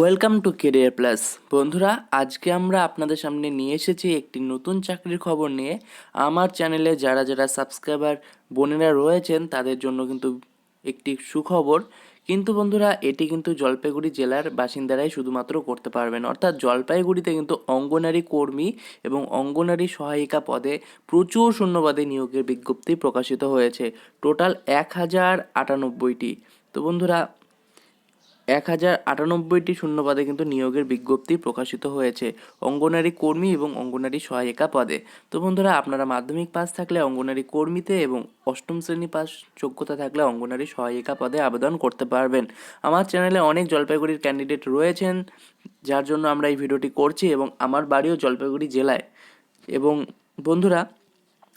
Welcome to career plus বন্ধুরা, আজকে আমরা আপনাদের সামনে নিয়ে এসেছি একটি নতুন চাকরির খবর নিয়ে। আমার চ্যানেলে যারা যারা সাবস্ক্রাইবার বোনেরা রয়েছেন, তাদের জন্য কিন্তু একটি সুখবর। কিন্তু বন্ধুরা, এটি কিন্তু জলপাইগুড়ি জেলার বাসিন্দারাই শুধুমাত্র করতে পারবেন। অর্থাৎ জলপাইগুড়িতে কিন্তু অঙ্গনারী কর্মী এবং অঙ্গনারী সহায়িকা পদে প্রচুর শূন্যপদে নিয়োগের বিজ্ঞপ্তি প্রকাশিত হয়েছে। টোটাল এক হাজার আটানব্বইটি। তো বন্ধুরা এক হাজার আটানব্বইটি শূন্যপদে কিন্তু নিয়োগের বিজ্ঞপ্তি প্রকাশিত হয়েছে অঙ্গনারী কর্মী এবং অঙ্গনারী সহায়িকা পদে। তো বন্ধুরা, আপনারা মাধ্যমিক পাস থাকলে অঙ্গনারী কর্মীতে এবং অষ্টম শ্রেণি পাস যোগ্যতা থাকলে অঙ্গনারী সহায়িকা পদে আবেদন করতে পারবেন। আমার চ্যানেলে অনেক জলপাইগুড়ির ক্যান্ডিডেট রয়েছেন, যার জন্য আমরা এই ভিডিওটি করছি এবং আমার বাড়িও জলপাইগুড়ি জেলায়। এবং বন্ধুরা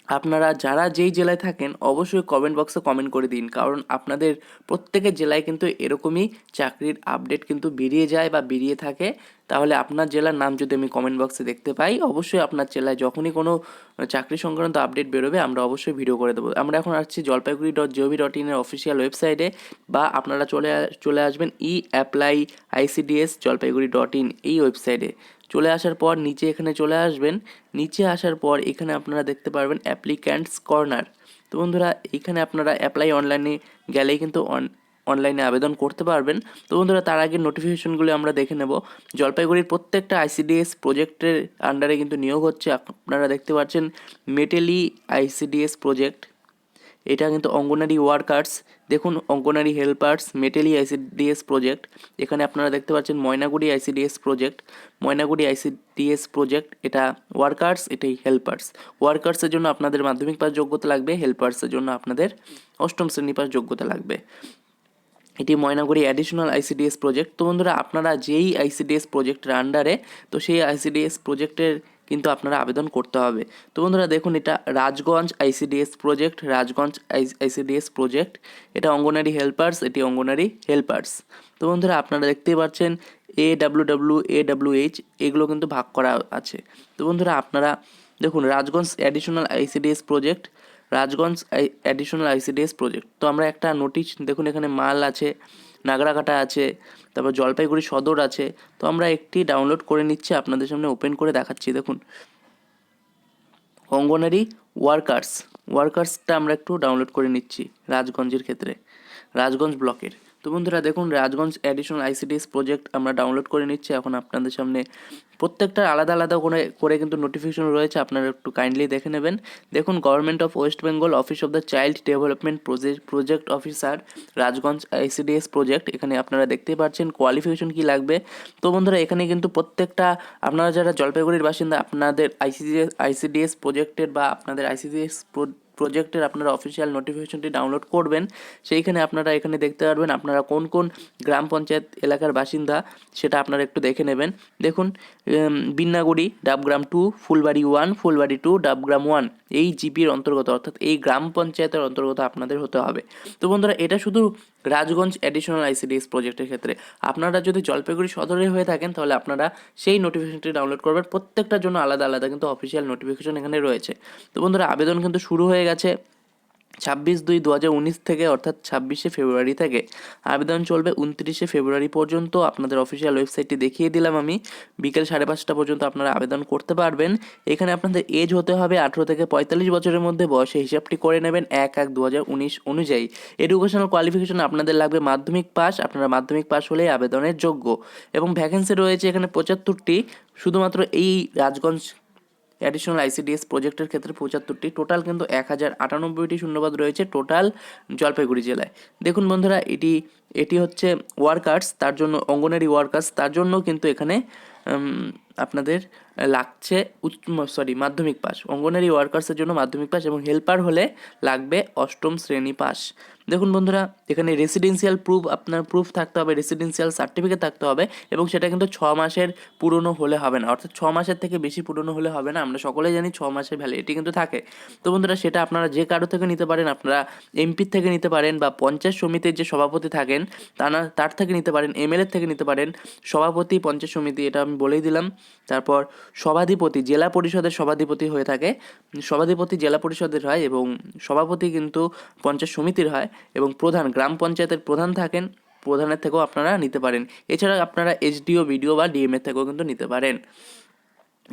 আপনারা যারা যেই জেলায় থাকেন, অবশ্যই কমেন্ট বক্সে কমেন্ট করে দিন। কারণ আপনাদের প্রত্যেকের জেলায় কিন্তু এরকমই চাকরির আপডেট কিন্তু বেরিয়ে যায় বা বেরিয়ে থাকে। তাহলে আপনার জেলার নাম যদি আমি কমেন্ট বক্সে দেখতে পাই, অবশ্যই আপনার জেলায় যখনই কোনো চাকরি সংক্রান্ত আপডেট বেরোবে, আমরা অবশ্যই ভিডিও করে দেবো। আমরা এখন আসছি জলপাইগুড়ি ডট জিওভি ডট ইনের অফিসিয়াল ওয়েবসাইটে বা আপনারা চলে চলে আসবেন e apply ICDS Jalpaiguri dot in এই ওয়েবসাইটে চলে আসার পর নিচে এখানে চলে আসবেন। নিচে আসার পর এখানে আপনারা দেখতে পারবেন অ্যাপ্লিক্যান্টস কর্নার। তো বন্ধুরা, এখানে আপনারা অ্যাপ্লাই অনলাইনে গেলেই কিন্তু অন, অনলাইনে আবেদন করতে পারবেন। তো বন্ধুরা, তার আগে নোটিফিকেশনগুলো আমরা দেখে নেব। জলপাইগুড়ির প্রত্যেকটা আইসিডিএস প্রজেক্টের আন্ডারে কিন্তু নিয়োগ হচ্ছে। আপনারা দেখতে পাচ্ছেন, মেটেলি আইসিডিএস প্রজেক্ট। এটা কিন্তু অঙ্গনারী ওয়ার্কার্স, দেখুন Anganwadi helpers, Meteli ICDS project, এখানে আপনারা দেখতে পাচ্ছেন Maynaguri ICDS project, Maynaguri ICDS project, এটা ওয়ার্কার্স, এটাই হেল্পার্স। ওয়ার্কার্সের জন্য আপনাদের মাধ্যমিক পাস যোগ্যতা লাগবে, হেল্পার্সের জন্য আপনাদের অষ্টম শ্রেণি পাস যোগ্যতা লাগবে। এটি ময়নাগুড়ি অ্যাডিশনাল আইসিডিএস প্রজেক্ট। তো বন্ধুরা, আপনারা যেই আইসিডিএস প্রজেক্টের আন্ডারে তো সেই আইসিডিএস প্রজেক্টের কিন্তু আপনারা আবেদন করতে হবে। তো বন্ধুরা দেখুন, এটা Rajganj ICDS project, Rajganj ICDS project. এটা অঙ্গনারী হেল্পার্স, এটি অঙ্গনারী হেল্পার্স। তো বন্ধুরা আপনারা দেখতেই পাচ্ছেন A W W A W H এগুলো কিন্তু ভাগ করা আছে। তো বন্ধুরা আপনারা দেখুন, Rajganj additional ICDS project, Rajganj additional ICDS project. তো আমরা একটা নোটিশ, দেখুন এখানে মাল আছে নাগরাকাটা আছে, তারপর জলপাইগুড়ি সদর আছে, তো আমরা একটি ডাউনলোড করে নিচ্ছি, আপনাদের সামনে ওপেন করে দেখাচ্ছি, দেখুন। অঙ্গনারী ওয়ার্কার্স ওয়ার্কার্সটা আমরা একটু ডাউনলোড করে নিচ্ছি, রাজগঞ্জের ক্ষেত্রে, রাজগঞ্জ ব্লকের। তো বন্ধুরা দেখুন, রাজগঞ্জ অ্যাডিশনাল আইসিডিএস প্রজেক্ট আমরা ডাউনলোড করে নিচ্ছি। এখন আপনাদের সামনে প্রত্যেকটা আলাদা আলাদা করে করে কিন্তু নোটিফিকেশন রয়েছে, আপনারা একটু কাইন্ডলি দেখে নেবেন। দেখুন government of West Bengal office of the child development project officer Rajganj ICDS project এখানে আপনারা দেখতেই পাচ্ছেন কোয়ালিফিকেশন কি লাগবে। তো বন্ধুরা, এখানে কিন্তু প্রত্যেকটা, আপনারা যারা জলপাইগুড়ির বাসিন্দা, আপনাদের আইসিডিএস আইসিডিএস প্রজেক্টের বা আপনাদের আইসিডিএস প্রজেক্টের আপনারা অফিসিয়াল নোটিফিকেশনটি ডাউনলোড করবেন। সেইখানে আপনারা এখানে দেখতে পারবেন আপনারা কোন কোন গ্রাম পঞ্চায়েত এলাকার বাসিন্দা, সেটা আপনারা একটু দেখে নেবেন। দেখুন Binnaguri, Dabgram two Phulbari one Phulbari two Dabgram one এই জিপির অন্তর্গত, অর্থাৎ এই গ্রাম পঞ্চায়েতের অন্তর্গত আপনাদের হতে হবে। তো বন্ধুরা, এটা শুধু রাজগঞ্জ অ্যাডিশনাল আইসিডিএস প্রজেক্টের ক্ষেত্রে। আপনারা যদি জলপাইগুড়ি সদরে হয়ে থাকেন, তাহলে আপনারা সেই নোটিফিকেশনটি ডাউনলোড করবেন। প্রত্যেকটার জন্য আলাদা আলাদা কিন্তু অফিসিয়াল নোটিফিকেশন এখানে রয়েছে। তো বন্ধুরা, আবেদন কিন্তু শুরু হয়ে গেছে। ছাব্বিশ দুই দু হাজার উনিশ থেকে অর্থাৎ ছাব্বিশে ফেব্রুয়ারি থেকে। আবেদন চলবে উনত্রিশে ফেব্রুয়ারি পর্যন্ত। আপনাদের অফিসিয়াল ওয়েবসাইটটি দেখিয়ে দিলাম আমি। বিকেল সাড়ে পাঁচটা পর্যন্ত আপনারা আবেদন করতে পারবেন। এখানে আপনাদের এজ হতে হবে আঠেরো থেকে পঁয়তাল্লিশ বছরের মধ্যে। বয়সে হিসাবটি করে নেবেন এক এক দু হাজার উনিশ অনুযায়ী। এডুকেশনাল কোয়ালিফিকেশন আপনাদের লাগবে মাধ্যমিক পাস আপনারা মাধ্যমিক পাস হলেই আবেদনের যোগ্য। এবং ভ্যাকেন্সি রয়েছে এখানে পঁচাত্তরটি। শুধুমাত্র এই রাজগঞ্জ অ্যাডিশনাল আইসিডিএস প্রজেক্টের ক্ষেত্রে পঁচাত্তরটি। টোটাল কিন্তু এক হাজার আটানব্বইটি শূন্যপদ রয়েছে টোটাল জলপাইগুড়ি জেলায়। দেখুন বন্ধুরা, এটি এটি হচ্ছে ওয়ার্কার্স তার জন্য অঙ্গনারী ওয়ার্কার্স তার জন্য কিন্তু এখানে আপনাদের লাগছে উচ্চ সরি মাধ্যমিক পাস অঙ্গনারী ওয়ার্কার্সের জন্য মাধ্যমিক পাস এবং হেল্পার হলে লাগবে অষ্টম শ্রেণি পাস দেখুন বন্ধুরা, এখানে রেসিডেন্সিয়াল প্রুফ আপনার প্রুফ থাকতে হবে রেসিডেন্সিয়াল সার্টিফিকেট থাকতে হবে এবং সেটা কিন্তু ছ মাসের পুরনো হলে হবে না। অর্থাৎ ছ মাসের থেকে বেশি পুরনো হলে হবে না, আমরা সকলে জানি ছ মাসের ভ্যালিডিটি কিন্তু থাকে। তো বন্ধুরা, সেটা আপনারা যে কারও থেকে নিতে পারেন, আপনারা এমপির থেকে নিতে পারেন বা পঞ্চায়েত সমিতির যে সভাপতি থাকেন, তা না, তার থেকে নিতে পারেন এমএলএর থেকে নিতে পারেন, সভাপতি, পঞ্চায়েত সমিতি, এটা আমি বলেই দিলাম। তারপর সভাধিপতি, জেলা পরিষদের সভাধিপতি হয়ে থাকে। সভাধিপতি জেলা পরিষদের হয় এবং সভাপতি কিন্তু পঞ্চায়েত সমিতির হয়। এবং প্রধান গ্রাম পঞ্চায়েতের প্রধান থাকেন, প্রধানের থেকেও আপনারা নিতে পারেন। এছাড়া আপনারা এইচডিও ভিডিও বা ডিএমের থেকেও কিন্তু নিতে পারেন।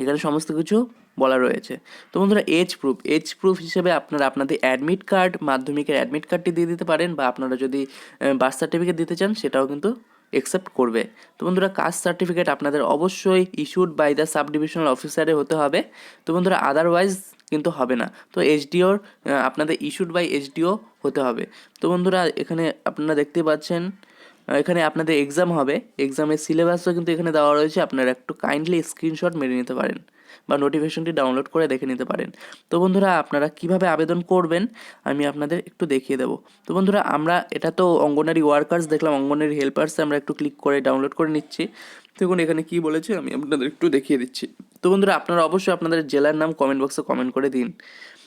এখানে সমস্ত কিছু বলা রয়েছে। তো বন্ধুরা এজ প্রুফ এজ প্রুফ হিসেবে আপনারা আপনাদের অ্যাডমিট কার্ড মাধ্যমিকের অ্যাডমিট কার্ডটি দিয়ে দিতে পারেন বা আপনারা যদি বার্থ সার্টিফিকেট দিতে চান, সেটাও কিন্তু একসেপ্ট করবে। তো বন্ধুরা কাস্ট সার্টিফিকেট আপনাদের অবশ্যই issued by the sub divisional অফিসারে হতে হবে। তো বন্ধুরা আদারওয়াইজ কিন্তু হবে না। তো এইচডিওর আপনাদের ইস্যুড বাই এইচডিও হতে হবে। তো বন্ধুরা, এখানে আপনারা দেখতে পাচ্ছেন এখানে আপনাদের এক্সাম হবে। এক্সামের সিলেবাসও কিন্তু এখানে দেওয়া রয়েছে। আপনারা একটু কাইন্ডলি স্ক্রিনশট মেরে নিতে পারেন বা নোটিফিকেশনটি ডাউনলোড করে দেখে নিতে পারেন। তো বন্ধুরা, আপনারা কীভাবে আবেদন করবেন, আমি আপনাদের একটু দেখিয়ে দেবো। তো বন্ধুরা, আমরা, এটা তো অঙ্গনারী ওয়ার্কার্স দেখলাম অঙ্গনারী হেল্পার্স আমরা একটু ক্লিক করে ডাউনলোড করে নিচ্ছি। দেখুন, এখানে কি বলেছে, আমি আপনাদের একটু দেখিয়ে দিচ্ছি। তো বন্ধুরা, আপনারা অবশ্যই আপনাদের জেলার নাম কমেন্ট বক্সে কমেন্ট করে দিন।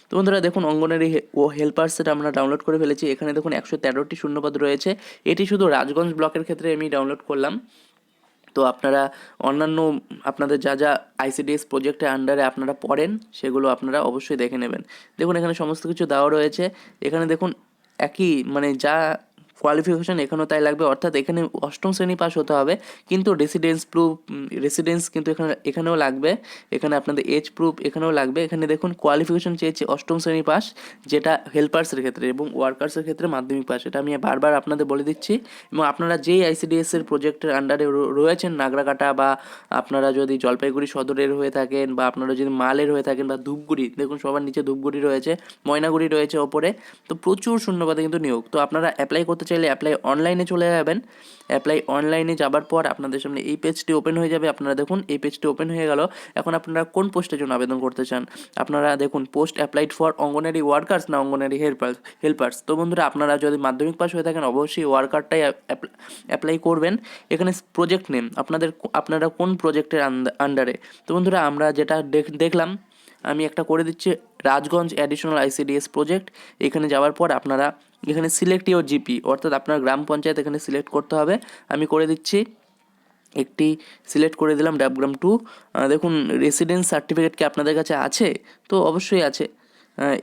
তো বন্ধুরা, দেখুন, অঙ্গনারী ও হেল্পার্সের আমরা ডাউনলোড করে ফেলেছি। এখানে দেখুন, একশো তেরোটি শূন্যপদ রয়েছে। এটি শুধু রাজগঞ্জ ব্লকের ক্ষেত্রে আমি ডাউনলোড করলাম। তো আপনারা অন্যান্য আপনাদের যা যা আইসিডিএস প্রজেক্টের আন্ডারে আপনারা পড়েন, সেগুলো আপনারা অবশ্যই দেখে নেবেন। দেখুন, এখানে সমস্ত কিছু দেওয়া রয়েছে। এখানে দেখুন, একই মানে যা কোয়ালিফিকেশন এখানেও তাই লাগবে। অর্থাৎ এখানে অষ্টম শ্রেণি পাস হতে হবে। কিন্তু রেসিডেন্স প্রুফ রেসিডেন্স কিন্তু এখানে, এখানেও লাগবে। এখানে আপনাদের এজ প্রুফ এখানেও লাগবে। এখানে দেখুন কোয়ালিফিকেশন চেয়েছে অষ্টম শ্রেণি পাস যেটা হেল্পার্সের ক্ষেত্রে এবং ওয়ার্কার্সের ক্ষেত্রে মাধ্যমিক পাস এটা আমি বারবার আপনাদের বলে দিচ্ছি। এবং আপনারা যেই আইসিডিএস এর প্রজেক্টের আন্ডারে রয়েছেন, নাগরাকাটা বা আপনারা যদি জলপাইগুড়ি সদরের হয়ে থাকেন বা আপনারা যদি মালের হয়ে থাকেন বা ধূপগুড়ি, দেখুন সবার নিচে ধূপগুড়ি রয়েছে, ময়নাগুড়ি রয়েছে ওপরে, তো প্রচুর শূন্যপদে কিন্তু নিয়োগ। তো আপনারা অ্যাপ্লাই করতে চাইলে অ্যাপ্লাই অনলাইনে চলে যাবেন। অ্যাপ্লাই অনলাইনে যাবার পর আপনাদের সামনে এই পেজটি ওপেন হয়ে যাবে। আপনারা দেখুন, এই পেজটি ওপেন হয়ে গেল। এখন আপনারা কোন পোস্টের জন্য আবেদন করতে চান? আপনারা দেখুন post applied for Anganwadi workers না অঙ্গনারি হেল্পার্স হেল্পার্স তো বন্ধুরা, আপনারা যদি মাধ্যমিক পাস হয়ে থাকেন, অবশ্যই ওয়ার্কারটাই অ্যাপ্লাই করবেন। এখানে প্রজেক্ট নেম আপনাদের, আপনারা কোন প্রজেক্টের আন্ডারে তো বন্ধুরা, আমরা যেটা দেখ- দেখলাম আমি একটা করে দিচ্ছি, রাজগঞ্জ অ্যাডিশনাল আইসিডিএস প্রজেক্ট এখানে যাওয়ার পর আপনারা এখানে সিলেক্ট ইউর জিপি অর্থাৎ আপনার গ্রাম পঞ্চায়েত এখানে সিলেক্ট করতে হবে। আমি করে দিচ্ছি, একটি সিলেক্ট করে দিলাম ডাবগ্রাম টু দেখুন রেসিডেন্স সার্টিফিকেট কি আপনাদের কাছে আছে? তো অবশ্যই আছে।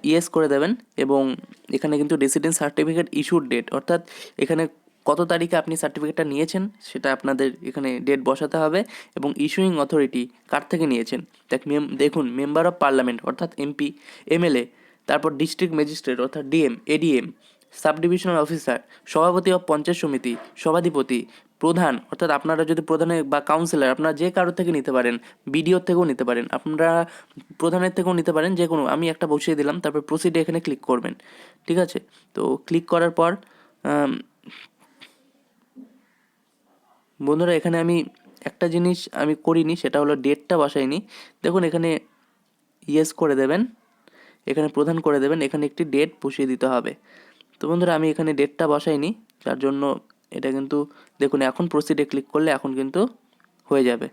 ইয়েস করে দেবেন এবং এখানে কিন্তু রেসিডেন্স সার্টিফিকেট ইস্যুর ডেট অর্থাৎ এখানে কত তারিখে আপনি সার্টিফিকেটটা নিয়েছেন সেটা আপনাদের এখানে ডেট বসাতে হবে এবং ইস্যুইং অথরিটি কার থেকে নিয়েছেন? দেখ দেখুন মেম্বার অফ পার্লামেন্ট অর্থাৎ এমপি এমএলএ তারপর ডিস্ট্রিক্ট ম্যাজিস্ট্রেট অর্থাৎ DM ADM sub divisional officer সভাপতি অফ পঞ্চায়েত সমিতি, সভাধিপতি, প্রধান, অর্থাৎ আপনারা যদি প্রধানে বা কাউন্সিলর আপনারা যে কারোর থেকে নিতে পারেন বিডিওর থেকেও নিতে পারেন, আপনারা প্রধানের থেকেও নিতে পারেন, যে কোনো, আমি একটা বসিয়ে দিলাম, তারপর প্রসিডে এখানে ক্লিক করবেন, ঠিক আছে? তো ক্লিক করার পর বন্ধুরা, এখানে আমি একটা জিনিস আমি করিনি, সেটা হলো ডেটটা বসাইনি। দেখুন, এখানে ইয়েস করে দেবেন, এখানে প্রধান করে দেবেন, এখানে একটি ডেট বসিয়ে দিতে হবে। তো বন্ধুরা, আমি এখানে ডেটটা বসাইনি, যার জন্য এটা কিন্তু, দেখুন, এখন প্রসিডে ক্লিক করলে এখন কিন্তু হয়ে যাবে।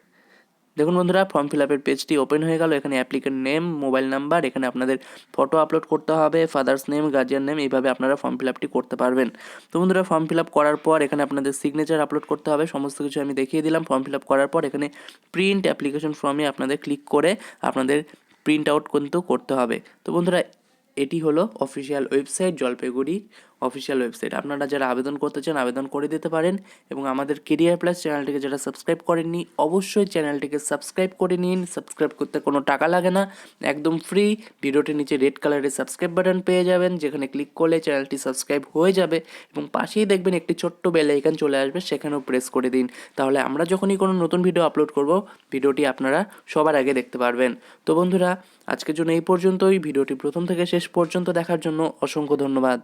দেখুন বন্ধুরা ফর্ম ফিল আপের পেজটি ওপেন হয়ে গেল। এখানে অ্যাপ্লিকেন্ট নেম মোবাইল নাম্বার এখানে আপনাদের ফটো আপলোড করতে হবে ফাদার্স নেম গার্জিয়ান নেম এইভাবে আপনারা ফর্ম ফিল আপটি করতে পারবেন। তো বন্ধুরা ফর্ম ফিল আপ করার পর এখানে আপনাদের সিগনেচার আপলোড করতে হবে। সমস্ত কিছু আমি দেখিয়ে দিলাম। ফর্ম ফিল আপ করার পর এখানে প্রিন্ট অ্যাপ্লিকেশন ফর্মে আপনাদের ক্লিক করে আপনাদের প্রিন্ট আউট কিন্তু করতে হবে। তো বন্ধুরা, এটি হলো official website Jalpaiguri. Official website আপনারা যারা আবেদন করতে চান, আবেদন করে দিতে পারেন এবং আমাদের কেরিয়ার প্লাস চ্যানেলটিকে যারা সাবস্ক্রাইব করেননি, অবশ্যই চ্যানেলটিকে সাবস্ক্রাইব করে নিন। সাবস্ক্রাইব করতে কোনো টাকা লাগে না। একদম ফ্রি ভিডিওটির নিচে রেড কালারের সাবস্ক্রাইব বাটন পেয়ে যাবেন, যেখানে ক্লিক করলে চ্যানেলটি সাবস্ক্রাইব হয়ে যাবে এবং পাশেই দেখবেন একটি ছোট্ট বেল আইকন চলে আসবে, সেখানেও প্রেস করে দিন। তাহলে আমরা যখনই কোনো নতুন ভিডিও আপলোড করব, ভিডিওটি আপনারা সবার আগে দেখতে পারবেন। তো বন্ধুরা, আজকের জন্য এই পর্যন্তই। ভিডিওটি প্রথম থেকে শেষ পর্যন্ত দেখার জন্য অসংখ্য ধন্যবাদ।